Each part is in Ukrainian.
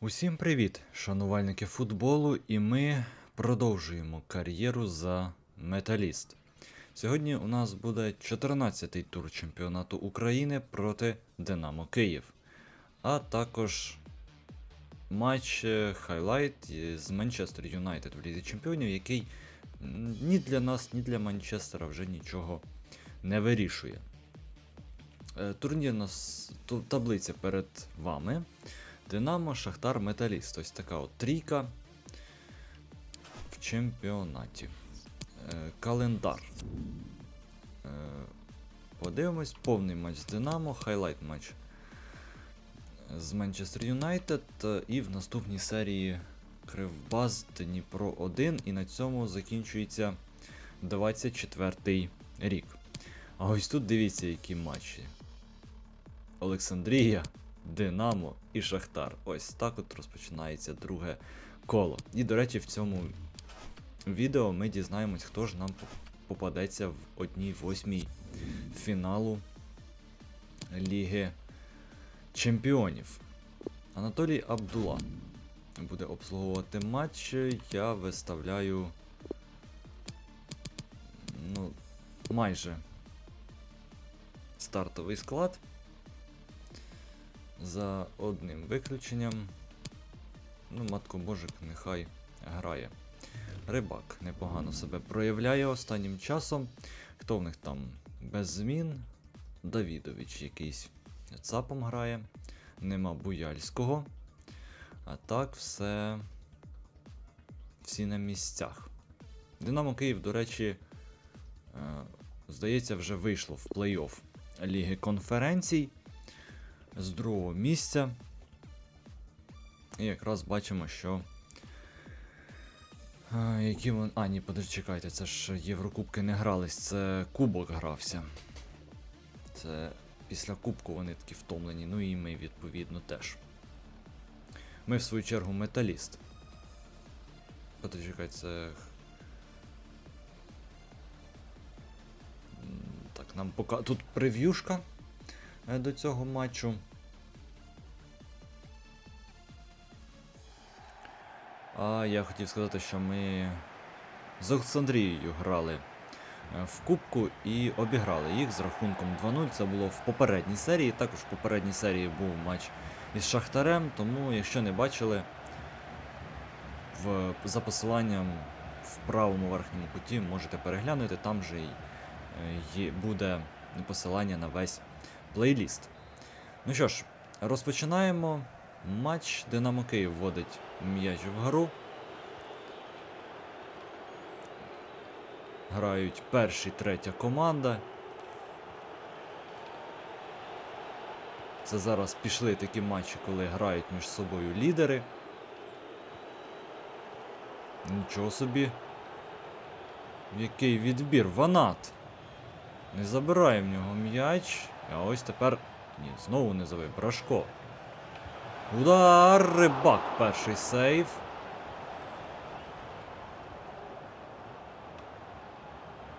Усім привіт, шанувальники футболу, і ми продовжуємо кар'єру за металіст. Сьогодні у нас буде 14-й тур чемпіонату України проти Динамо Київ, а також матч е, хайлайт з Манчестер Юнайтед в Лізі Чемпіонів, який ні для нас, ні для Манчестера вже нічого не вирішує. Е, Турнірна с- таблиця перед вами. Динамо, Шахтар, Металіст. Ось така от трійка в чемпіонаті. Е, календар. Е, подивимось, повний матч з Динамо, хайлайт матч з Манчестер Юнайтед. е, І в наступній серії Кривбас Дніпро 1. І на цьому закінчується 24-й рік. А ось тут дивіться, які матчі. Олександрія, Динамо і Шахтар. Ось так от розпочинається друге коло. І, до речі, в цьому відео ми дізнаємось, хто ж нам попадеться в одній восьмій фіналу Ліги Чемпіонів. Анатолій Абдула буде обслуговувати матч. Я виставляю. Ну, майже стартовий склад. За одним виключенням. Ну, матко Божик нехай грає. Рибак непогано себе проявляє останнім часом. Хто в них там без змін? Давідович якийсь цапом грає. Нема Буяльського. А так все. Всі на місцях. Динамо Київ, до речі, е, здається, вже вийшло в плей-офф Ліги конференцій з другого місця. І якраз бачимо, що. А, які вон... А, ні, подожди, чекайте, це ж Єврокубки не грались, це Кубок грався. Це після Кубку вони такі втомлені, ну і ми, відповідно, теж. Ми, в свою чергу, металіст. Подожди, чекайте, це. Так, нам пока. Тут прев'юшка до цього матчу. А я хотів сказати, що ми з Олександрією грали е, в Кубку і обіграли їх з рахунком 2-0. Це було в попередній серії. Також в попередній серії був матч із Шахтарем, тому, якщо не бачили, в, за посиланням в правому верхньому куті можете переглянути, там же й е, буде посилання на весь плейліст. Ну що ж, розпочинаємо. Матч Динамо Київ вводить м'яч в гру. Грають перший, третя команда. Це зараз пішли такі матчі, коли грають між собою лідери. Нічого собі. Який відбір? Ванат. Не забирає в нього м'яч. А ось тепер. Ні, знову не забив. Брашко. Удар! Рибак перший сейв.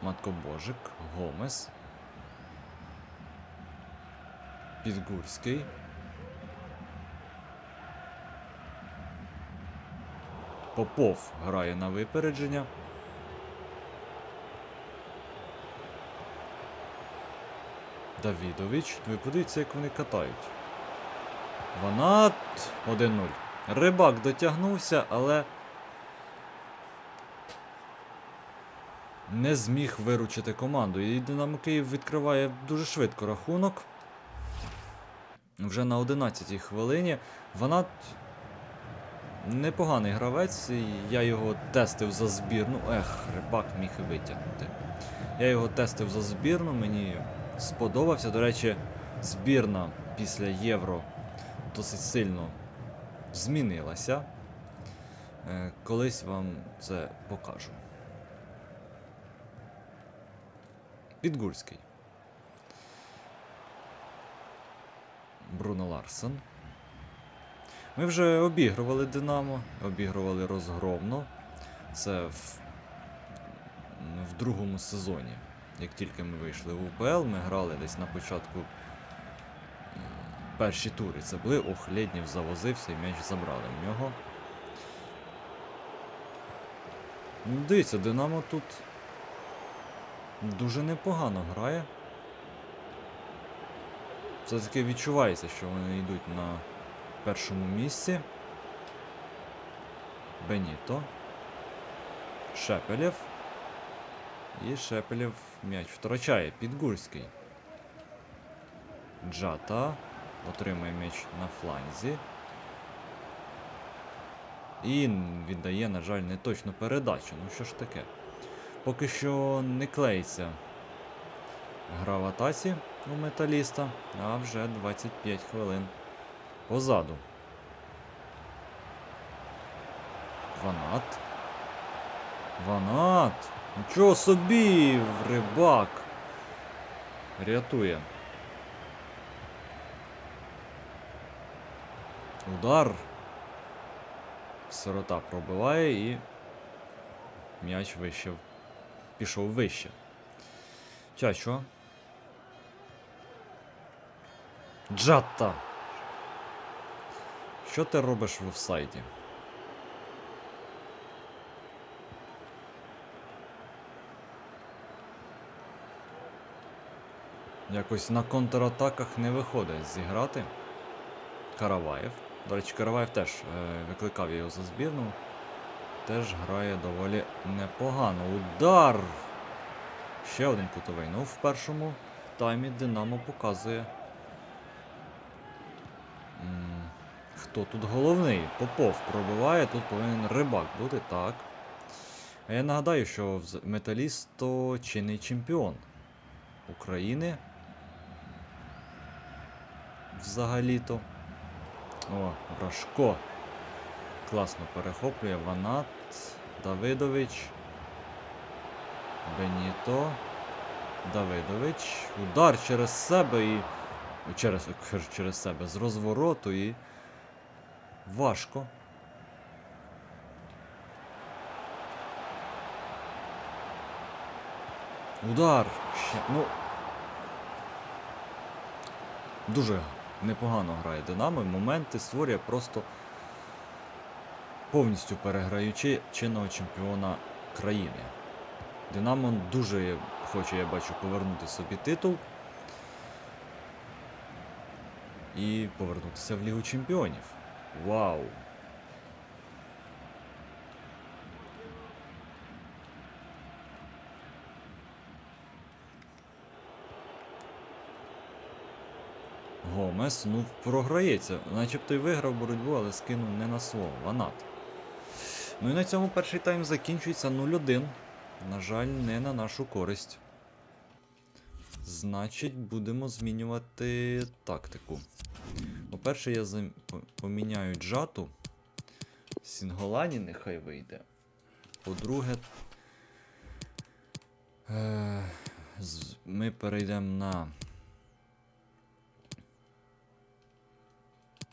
Маткобожик, Гомес. Підгурський. Попов грає на випередження. Давідович. Ви подивіться, як вони катають. Ванат 1-0. Рибак дотягнувся, але не зміг виручити команду. І Динамо Київ відкриває дуже швидко рахунок. Вже на 11-й хвилині. Ванат непоганий гравець. Я його тестив за збірну. Ех, рибак міг і витягнути. Я його тестив за збірну, мені сподобався. До речі, збірна після Євро досить сильно змінилася. Е, Колись вам це покажу. Підгурський. Бруно Ларсен. Ми вже обігрували Динамо, обігрували розгромно. Це в, в другому сезоні. Як тільки ми вийшли в УПЛ, ми грали десь на початку перші тури це були. Ох, Лєднєв завозився і м'яч забрали в нього. Ну, дивіться, Динамо тут дуже непогано грає. Все-таки відчувається, що вони йдуть на першому місці. Беніто. Шепелєв. І Шепелєв м'яч втрачає. Підгурський. Джата. Отримує м'яч на фланзі. І віддає, на жаль, неточну передачу. Ну що ж таке? Поки що не клеїться гра в атаці у металіста, а вже 25 хвилин позаду. Ванат. Ванат. Нічого собі, рибак. Рятує. Удар. Сирота пробиває і м'яч вище. Пішов вище. Чачо. Джатта. Що ти робиш в офсайді? Якось на контратаках не виходить зіграти. Караваєв. До речі, Караваєв теж е, викликав його за збірну. Теж грає доволі непогано. Удар! Ще один кутовий. Ну, в першому таймі Динамо показує. Хто тут головний? Попов пробиває, тут повинен рибак бути, так. А я нагадаю, що Металіст то чинний чемпіон України. Взагалі-то. О, Брашко. Класно перехоплює. Ванат. Давидович. Беніто. Давидович. Удар через себе і. Через, через себе. З розвороту і. Важко. Удар. Ще. Ну. Дуже непогано грає Динамо. Моменти створює просто повністю переграючи чинного чемпіона країни. Динамо дуже хоче, я бачу, повернути собі титул і повернутися в Лігу Чемпіонів. Вау! Гомес, ну, програється. Начебто й виграв боротьбу, але скинув не на слово. Ванат. Ну і на цьому перший тайм закінчується 0-1. На жаль, не на нашу користь. Значить, будемо змінювати тактику. По-перше, я зам... поміняю джату. Сінголані нехай вийде. По-друге, е... ми перейдемо на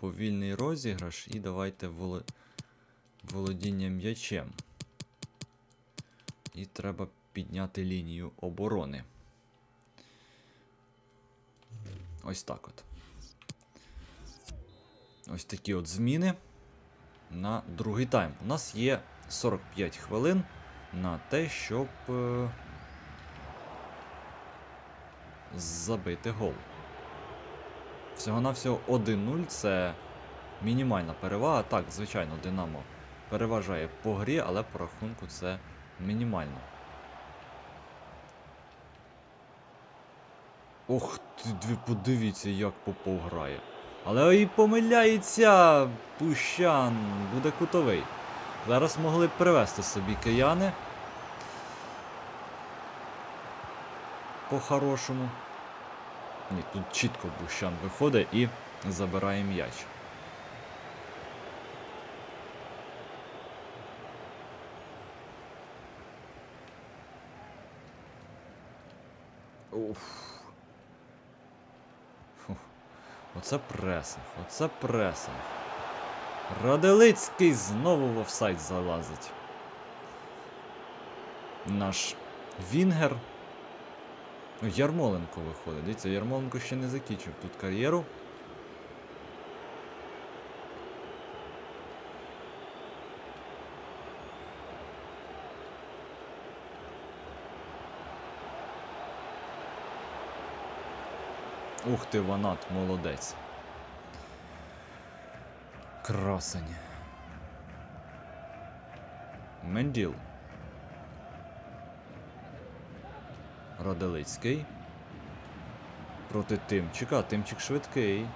повільний розіграш і давайте воло... володіння м'ячем. І треба підняти лінію оборони. Ось так от. Ось такі от зміни на другий тайм. У нас є 45 хвилин на те, щоб е, забити гол. Всього-навсього 1-0 це мінімальна перевага. Так, звичайно, Динамо переважає по грі, але по рахунку це мінімально. Ох подивіться, як Попов грає. Але і помиляється Пущан, буде кутовий. Зараз могли б привести собі кияни. По-хорошому. Ні, тут чітко Бущан виходить і забирає м'яч. Оце пресинг, оце пресинг. Раделицький знову в офсайд залазить. Наш Вінгер. Ну, Ярмоленко виходить. Дивіться, Ярмоленко ще не закінчив тут кар'єру. Ух ти, ванат, молодець. Красень. Менділ. Роделицький. Проти Тимчика. Тимчик швидкий.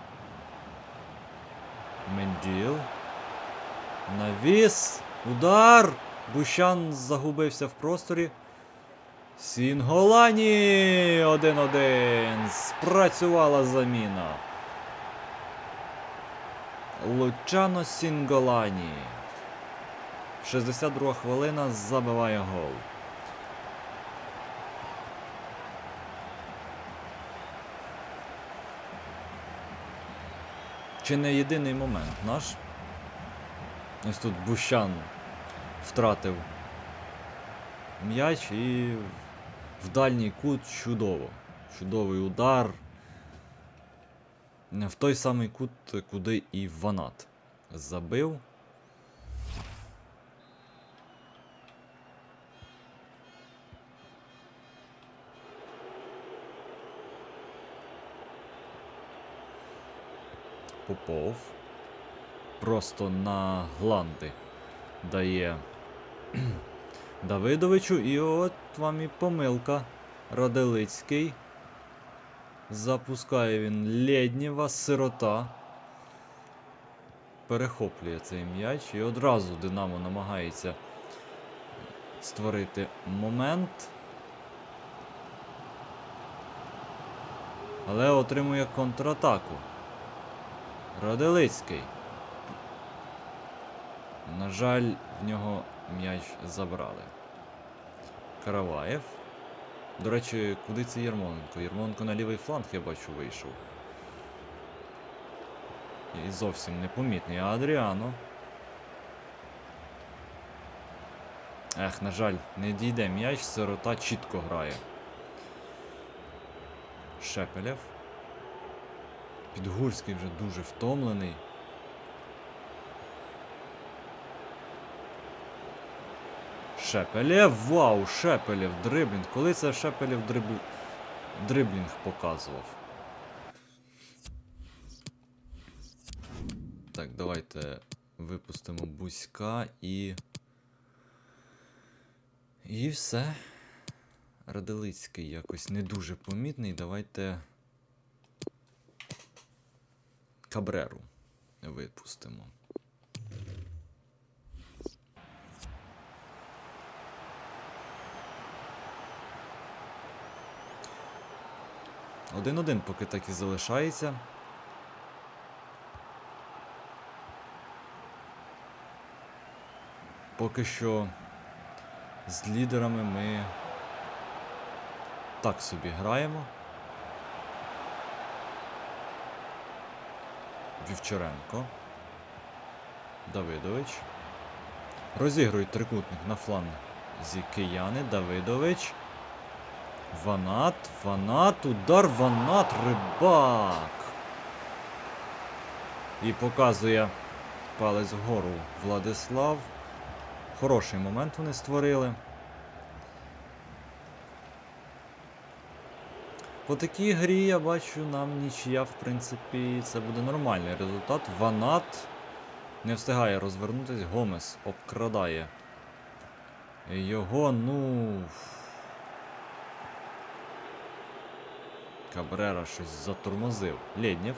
Менділ. Навіс. Удар! Бущан загубився в просторі. Сінголані 1-1. Спрацювала заміна. Лучано Сінголані. 62 хвилина забиває гол. Чи не єдиний момент наш? Ось тут Бущан втратив м'яч і в дальній кут чудово. Чудовий удар. В той самий кут, куди і Ванат забив. Попов. Просто на гланди дає Давидовичу, і от вам і помилка. Роделицький. Запускає він Лєднєва, сирота. Перехоплює цей м'яч і одразу Динамо намагається створити момент. Але отримує контратаку. Роделицький. На жаль, в нього м'яч забрали. Караваєв. До речі, куди це Єрмоленко? Єрмоленко на лівий фланг, я бачу, вийшов. І зовсім непомітний. А Адріано. Ех, на жаль, не дійде м'яч, сирота чітко грає. Шепелєв. Підгурський вже дуже втомлений. Шепелєв, вау, Шепелєв, дриблінг. Коли це Шепелєв дрибл... дриблінг показував? Так, давайте випустимо Бузька і. І все. Раделицький якось не дуже помітний. Давайте. Кабреру випустимо. Один-один поки так і залишається. Поки що з лідерами ми так собі граємо. Вівчаренко. Давидович. Розігрують трикутник на фланзі кияни. Давидович. Ванат, Ванат, удар, Ванат, рибак. І показує палець вгору Владислав. Хороший момент вони створили. По такій грі я бачу нам нічия, в принципі, це буде нормальний результат. Ванат не встигає розвернутись, Гомес обкрадає. Його, ну. Кабрера щось затормозив. Лєднєв.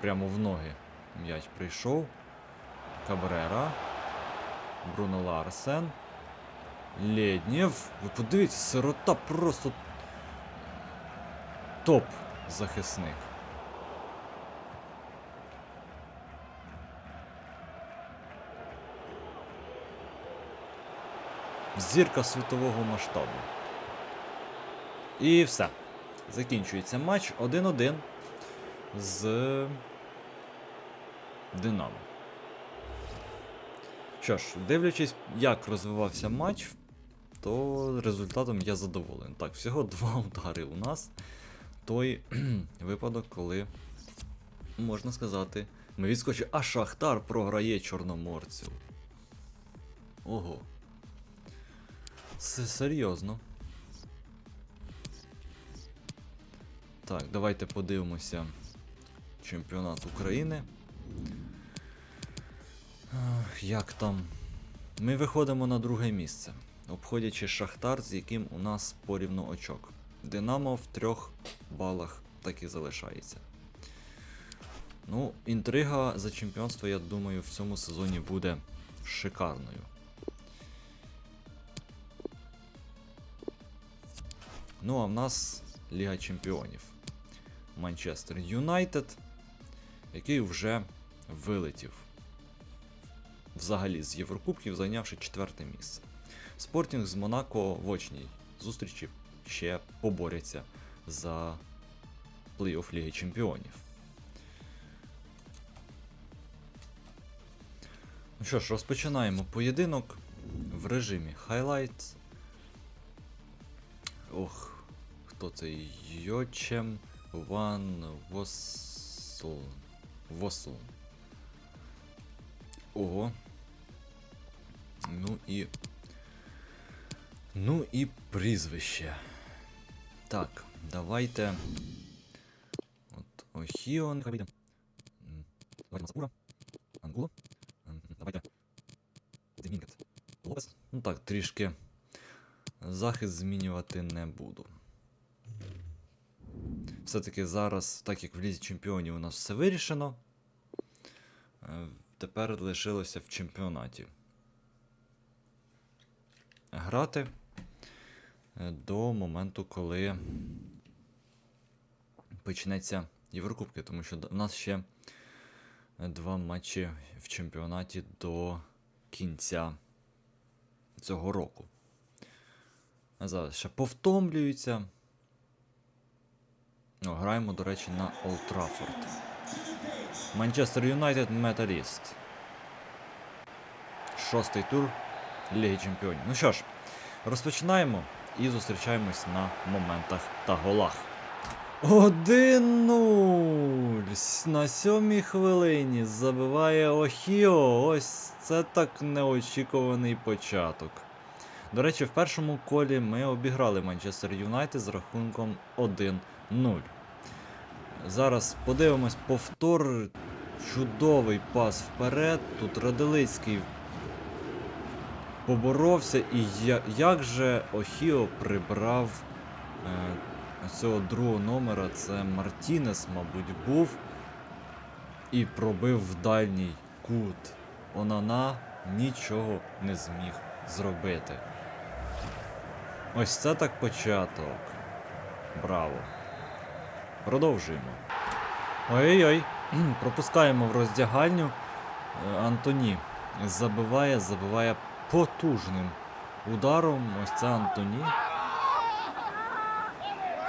Прямо в ноги м'яч прийшов. Кабрера. Бруно Ларсен. Лєднєв. Ви подивіться, сирота просто топ захисник. Зірка світового масштабу. І все. Закінчується матч 1-1 з Динамо. Що ж, дивлячись, як розвивався матч, то результатом я задоволений. Так, всього два удари у нас. Той випадок, коли, можна сказати, ми відскочимо, а Шахтар програє Чорноморцю. Ого. Це серйозно. Так, давайте подивимося чемпіонат України. Як там? Ми виходимо на друге місце, обходячи Шахтар, з яким у нас порівну очок. Динамо в трьох балах так і залишається. Ну, інтрига за чемпіонство, я думаю, в цьому сезоні буде шикарною. Ну, а в нас Ліга Чемпіонів. Манчестер Юнайтед, який вже вилетів взагалі з Єврокубків, зайнявши четверте місце. Спортінг з Монако в очній зустрічі ще поборяться за плей-офф Ліги Чемпіонів. Ну що ж, розпочинаємо поєдинок в режимі Highlights. Ох, хто це? Йочем Ван Восл. Восл. Ого. Ну і. Ну і прізвище. Так, давайте. От Охіо, нехай вийде. Давайте Масакура. Ангуло. Давайте. Демінкет. Лопес. Ну так, трішки. Захист змінювати не буду. Все-таки зараз, так як в Лізі Чемпіонів у нас все вирішено. е, Тепер лишилося в чемпіонаті. Грати до моменту, коли почнеться Єврокубки, тому що в нас ще е, два матчі в чемпіонаті до кінця цього року. Зараз ще повтомлюються. О, граємо, до речі, на Олд Траффорд. Манчестер Юнайтед Металіст. Шостий тур Ліги Чемпіонів. Ну що ж, розпочинаємо і зустрічаємось на моментах та голах. 1-0 на сьомій хвилині забиває Охіо. Ось це так неочікуваний початок. До речі, в першому колі ми обіграли Манчестер Юнайтед з рахунком 1-0. Зараз подивимось повтор. Чудовий пас вперед. Тут Радилицький поборовся. І я, як же Охіо прибрав е, цього другого номера, це Мартінес, мабуть, був. І пробив в дальній кут. Онана нічого не зміг зробити. Ось це так початок. Браво. Продовжуємо. Ой-ой-ой. Пропускаємо в роздягальню. Е, Антоні забиває, забиває потужним ударом. Ось це Антоні.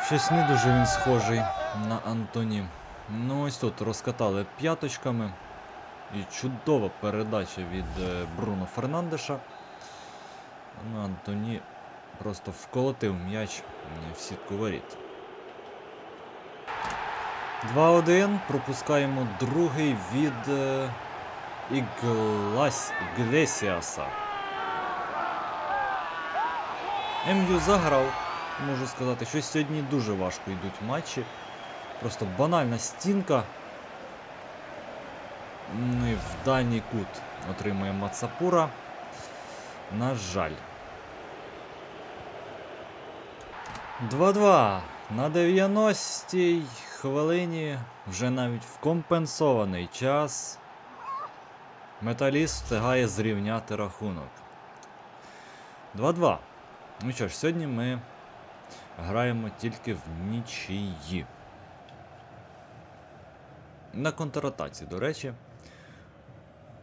Щось не дуже він схожий на Антоні. Ну ось тут розкатали п'яточками. І чудова передача від е, Бруно Фернандеша. Ну, Антоні просто вколотив м'яч в сітку воріт. 2-1. Пропускаємо другий від е, Іглас... Іглесіаса. МЮ заграв, можу сказати, що сьогодні дуже важко йдуть матчі. Просто банальна стінка. Ну і в дальній кут отримує Мацапура. На жаль. 2-2. На 90-й хвилині вже навіть в компенсований час. Металіст встигає зрівняти рахунок. 2-2. Ну що ж, сьогодні ми граємо тільки в нічиї. На контратаці, до речі.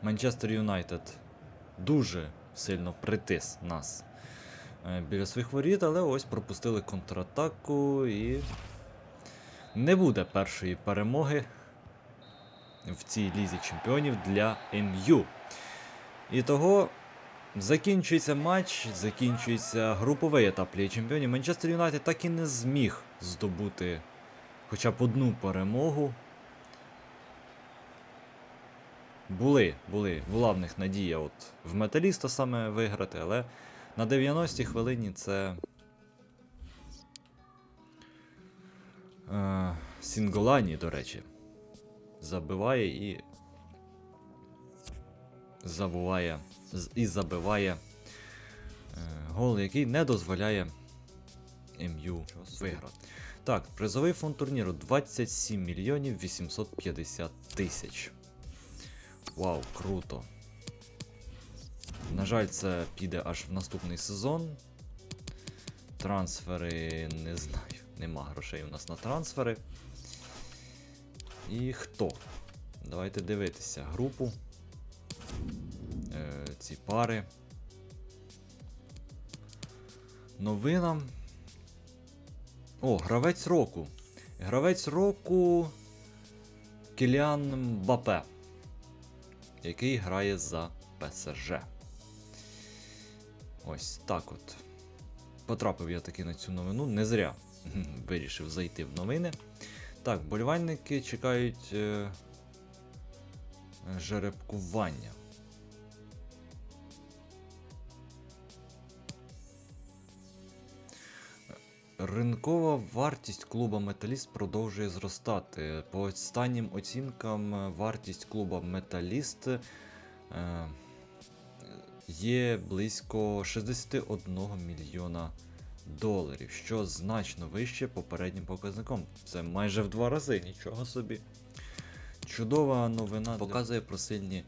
Манчестер Юнайтед дуже сильно притис нас е, біля своїх воріт, але ось пропустили контратаку і не буде першої перемоги в цій лізі чемпіонів для МЮ. І того закінчується матч, закінчується груповий етап Ліги Чемпіонів. Манчестер Юнайтед так і не зміг здобути хоча б одну перемогу. Були, були, була в них надія от в металіста саме виграти, але на 90-й хвилині це. Е, Сінголані, до речі. Забиває і. Забуває. І забиває е, гол, який не дозволяє МЮ виграти. Так, призовий фонд турніру 27 мільйонів 850 тисяч. Вау, круто. На жаль, це піде аж в наступний сезон. Трансфери не знаю. Нема грошей у нас на трансфери. І хто? Давайте дивитися групу. Ці пари. Новина. О, гравець року. Гравець року Кіліан Мбапе, який грає за ПСЖ. Ось так от. Потрапив я таки на цю новину, не зря вирішив зайти в новини. Так, болівальники чекають е, жеребкування. Ринкова вартість клуба Металіст продовжує зростати. По останнім оцінкам, е, вартість клуба Металіст е, є близько 61 мільйона доларів, що значно вище попереднім показником. Це майже в два рази, нічого собі. Чудова новина показує про сильні,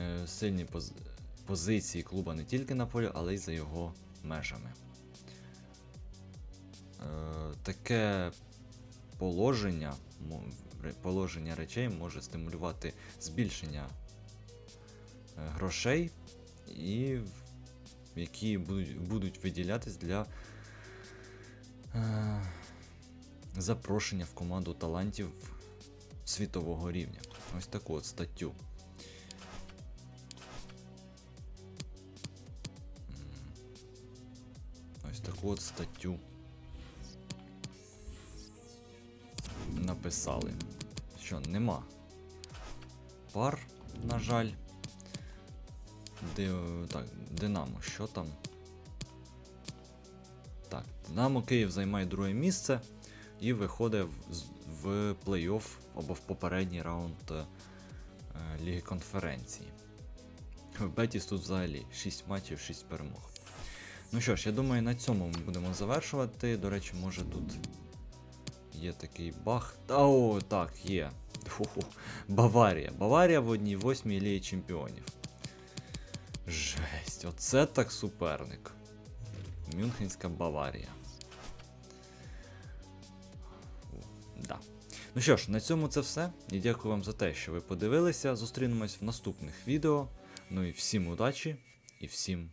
е, сильні поз- позиції клуба не тільки на полі, але й за його межами. Е, таке положення, положення речей може стимулювати збільшення е, грошей, і які будуть, будуть виділятись для е, запрошення в команду талантів світового рівня. Ось таку от статтю. Ось таку от статтю. Написали, що нема пар, на жаль. Ди, так, Динамо, що там? Так, Динамо Київ займає друге місце і виходить в, в плей-офф або в попередній раунд е, Ліги конференції. В Бетіс тут взагалі 6 матчів, 6 перемог. Ну що ж, я думаю, на цьому ми будемо завершувати. До речі, може тут Є такий баг. Та о, так, є. Фу-ху. Баварія. Баварія в одній восьмій лігі чемпіонів. Жесть, оце так суперник. Мюнхенська Баварія. Да. Ну що ж, на цьому це все. І дякую вам за те, що ви подивилися. Зустрінемось в наступних відео. Ну і всім удачі і всім